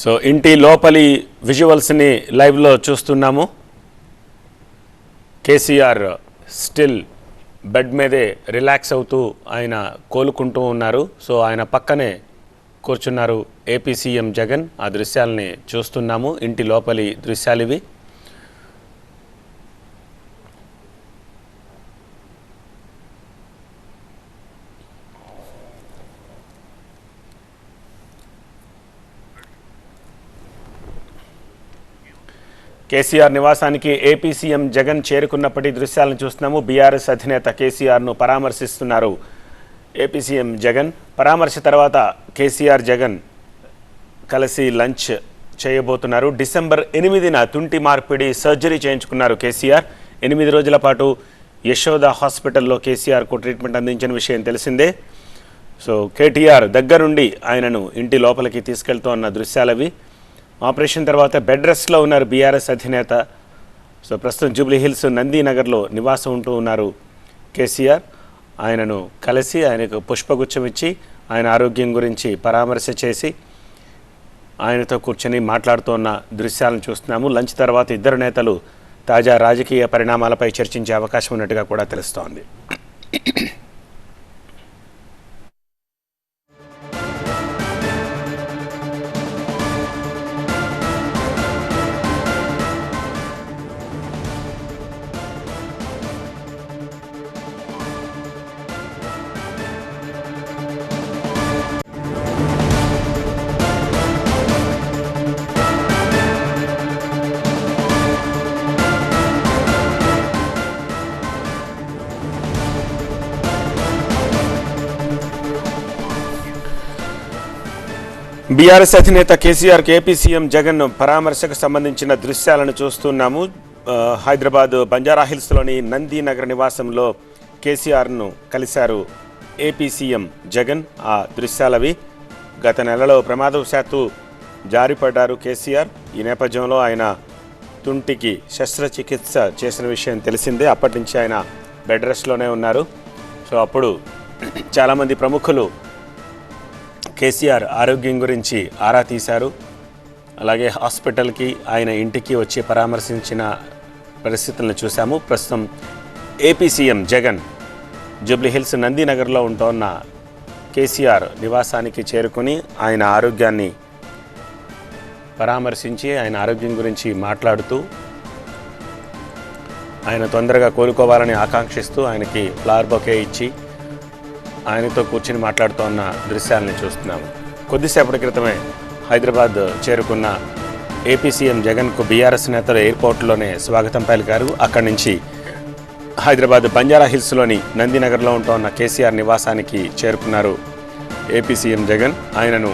So ఇంటి లోపలి విజువల్స్ని లైవ్లో చూస్తున్నాము. కేసీఆర్ స్టిల్ బెడ్ మీదే రిలాక్స్ అవుతూ ఆయన కోలుకుంటూ ఉన్నారు. సో ఆయన పక్కనే కూర్చున్నారు ఏపీ సీఎం జగన్. ఆ దృశ్యాలని చూస్తున్నాము. ఇంటి లోపలి దృశ్యాలు కేసీఆర్ నివాసానికి ఏపీ సీఎం జగన్ చేరుకున్నప్పటి దృశ్యాలను చూస్తున్నాము. బీఆర్ఎస్ అధినేత కేసీఆర్ను పరామర్శిస్తున్నారు. ఏపీ సీఎం జగన్ పరామర్శ తర్వాత కేసీఆర్ జగన్ కలిసి లంచ్ చేయబోతున్నారు. డిసెంబర్ ఎనిమిదిన తుంటి మార్పిడి సర్జరీ చేయించుకున్నారు కేసీఆర్. ఎనిమిది రోజుల పాటు యశోద హాస్పిటల్లో కేసీఆర్కు ట్రీట్మెంట్ అందించిన విషయం తెలిసిందే. సో కేటీఆర్ దగ్గరుండి ఆయనను ఇంటి లోపలికి తీసుకెళ్తూ దృశ్యాలవి. ఆపరేషన్ తర్వాత బెడ్ రెస్ట్లో ఉన్నారు బీఆర్ఎస్ అధినేత. సో ప్రస్తుతం జూబ్లీ హిల్స్ నందీనగర్లో నివాసం ఉంటూ ఉన్నారు కేసీఆర్. ఆయనను కలిసి ఆయనకు పుష్పగుచ్చం ఇచ్చి ఆయన ఆరోగ్యం గురించి పరామర్శ చేసి ఆయనతో కూర్చొని మాట్లాడుతున్న దృశ్యాలను చూస్తున్నాము. లంచ్ తర్వాత ఇద్దరు నేతలు తాజా రాజకీయ పరిణామాలపై చర్చించే అవకాశం ఉన్నట్టుగా కూడా తెలుస్తోంది. బీఆర్ఎస్ అధినేత కేసీఆర్ ఏపీ సీఎం జగన్ పరామర్శకు సంబంధించిన దృశ్యాలను చూస్తున్నాము. హైదరాబాద్ బంజారా హిల్స్లోని నందీనగర్ నివాసంలో కేసీఆర్ను కలిశారు ఏపీ సీఎం జగన్. ఆ దృశ్యాలవి గత నెలలో ప్రమాదవశాత్తు జారిపడ్డారు కేసీఆర్. ఈ నేపథ్యంలో ఆయన తుంటికి శస్త్రచికిత్స చేసిన విషయం తెలిసిందే. అప్పటి నుంచి ఆయన బెడ్ రెస్ట్లోనే ఉన్నారు. సో అప్పుడు చాలామంది ప్రముఖులు కేసీఆర్ ఆరోగ్యం గురించి ఆరా తీశారు. అలాగే హాస్పిటల్కి ఆయన ఇంటికి వచ్చి పరామర్శించిన పరిస్థితులను చూశాము. ప్రస్తుతం ఏపీ సీఎం జగన్ జూబ్లీహిల్స్ నందినగర్లో నందీనగర్లో ఉంటున్న కేసీఆర్ నివాసానికి చేరుకుని ఆయన ఆరోగ్యాన్ని పరామర్శించి ఆయన ఆరోగ్యం గురించి మాట్లాడుతూ ఆయన తొందరగా కోలుకోవాలని ఆకాంక్షిస్తూ ఆయనకి ఫ్లవర్ బొకే ఇచ్చి ఆయనతో కూర్చుని మాట్లాడుతోన్న దృశ్యాలను చూస్తున్నాము. కొద్దిసేపటి క్రితమే హైదరాబాద్ చేరుకున్న ఏపీ సీఎం జగన్కు బీఆర్ఎస్ నేతలు ఎయిర్పోర్ట్లోనే స్వాగతం పలికారు. అక్కడి నుంచి హైదరాబాద్ బంజారా హిల్స్లోని నందినగర్లో ఉంటున్న కేసీఆర్ నివాసానికి చేరుకున్నారు ఏపీ సీఎం జగన్. ఆయనను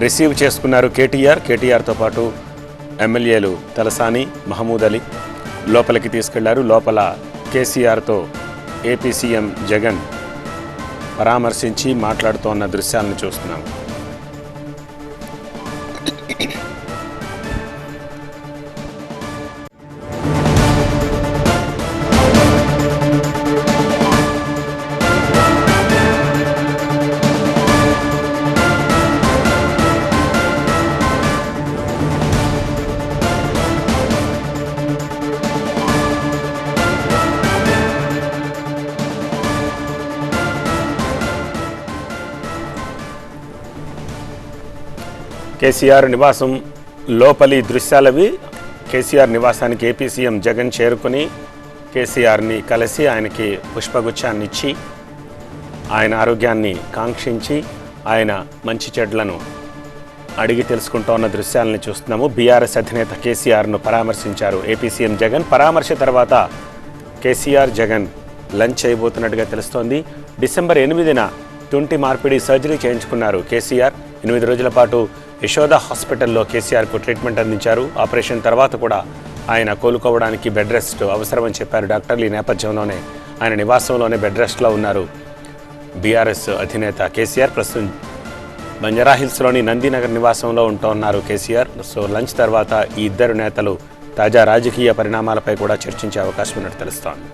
రిసీవ్ చేసుకున్నారు కేటీఆర్. కేటీఆర్తో పాటు ఎమ్మెల్యేలు తలసాని మహమూద్ అలీ లోపలికి తీసుకెళ్ళారు. లోపల కేసీఆర్తో ఏపీ సీఎం జగన్ పరామర్శించి మాట్లాడుతోన్న దృశ్యాలను చూస్తున్నాం. కేసీఆర్ నివాసం లోపలి దృశ్యాలవి కేసీఆర్ నివాసానికి ఏపీ సీఎం జగన్ చేరుకుని కేసీఆర్ని కలిసి ఆయనకి పుష్పగుచ్చాన్ని ఇచ్చి ఆయన ఆరోగ్యాన్ని కాంక్షించి ఆయన మంచి చెడ్లను అడిగి తెలుసుకుంటూ ఉన్న దృశ్యాలను చూస్తున్నాము. బీఆర్ఎస్ అధినేత కేసీఆర్ను పరామర్శించారు ఏపీ సీఎం జగన్. పరామర్శ తర్వాత కేసీఆర్ జగన్ లంచ్ చేయబోతున్నట్టుగా తెలుస్తోంది. డిసెంబర్ ఎనిమిదిన తుంటి మార్పిడి సర్జరీ చేయించుకున్నారు కేసీఆర్. ఎనిమిది రోజుల పాటు యశోద హాస్పిటల్లో కేసీఆర్కు ట్రీట్మెంట్ అందించారు. ఆపరేషన్ తర్వాత కూడా ఆయన కోలుకోవడానికి బెడ్ రెస్ట్ అవసరమని చెప్పారు డాక్టర్లు. ఈ నేపథ్యంలోనే ఆయన నివాసంలోనే బెడ్ రెస్ట్లో ఉన్నారు. బీఆర్ఎస్ అధినేత కేసీఆర్ ప్రస్తుతం బంజారాహిల్స్లోని నందినగర్ నందీనగర్ నివాసంలో ఉంటూ ఉన్నారు కేసీఆర్. సో లంచ్ తర్వాత ఈ ఇద్దరు నేతలు తాజా రాజకీయ పరిణామాలపై కూడా చర్చించే అవకాశం ఉన్నట్టు తెలుస్తోంది.